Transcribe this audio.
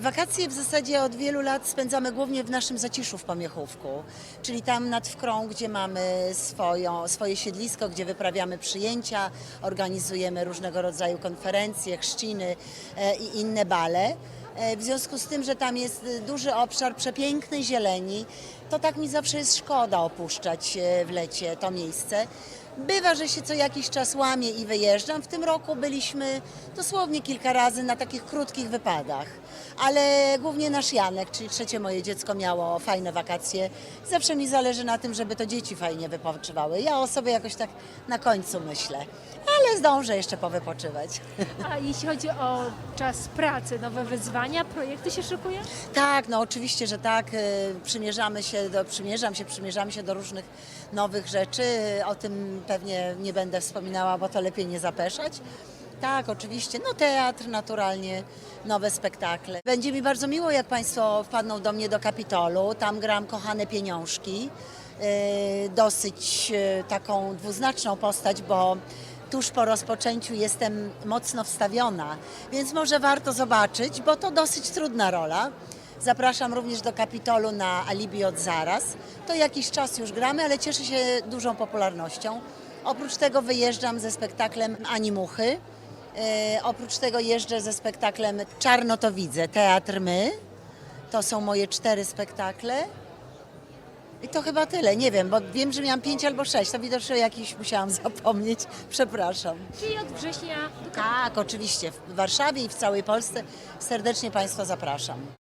Wakacje w zasadzie od wielu lat spędzamy głównie w naszym zaciszu w Pomiechówku, czyli tam nad Wkrą, gdzie mamy swoją, swoje siedlisko, gdzie wyprawiamy przyjęcia, organizujemy różnego rodzaju konferencje, chrzciny e, i inne bale. E, W związku z tym, że tam jest duży obszar przepięknej zieleni, to tak mi zawsze jest szkoda opuszczać e, w lecie to miejsce. Bywa, że się co jakiś czas łamie i wyjeżdżam. W tym roku byliśmy dosłownie kilka razy na takich krótkich wypadach. Ale głównie nasz Janek, czyli trzecie moje dziecko, miało fajne wakacje. Zawsze mi zależy na tym, żeby to dzieci fajnie wypoczywały. Ja o sobie jakoś tak na końcu myślę. Ale zdążę jeszcze powypoczywać. A jeśli chodzi o czas pracy, nowe wyzwania, projekty się szykują? Tak, no oczywiście, że tak. y, Przymierzamy się do, przymierzam się, przymierzamy się do różnych nowych rzeczy. O tym pewnie nie będę wspominała, bo to lepiej nie zapeszać. Tak, oczywiście. No teatr naturalnie, nowe spektakle. Będzie mi bardzo miło, jak Państwo wpadną do mnie do Kapitolu. Tam gram Kochane Pieniążki. Y, Dosyć y, taką dwuznaczną postać, bo tuż po rozpoczęciu jestem mocno wstawiona, więc może warto zobaczyć, bo to dosyć trudna rola. Zapraszam również do Kapitolu na Alibi od zaraz. To jakiś czas już gramy, ale cieszy się dużą popularnością. Oprócz tego wyjeżdżam ze spektaklem Animuchy. E, oprócz tego jeżdżę ze spektaklem Czarno to widzę, Teatr My. To są moje cztery spektakle. I to chyba tyle, nie wiem, bo wiem, że miałam pięć albo sześć, to widocznie jakiś musiałam zapomnieć, przepraszam. Czyli od września do Tak, oczywiście, w Warszawie i w całej Polsce serdecznie Państwa zapraszam.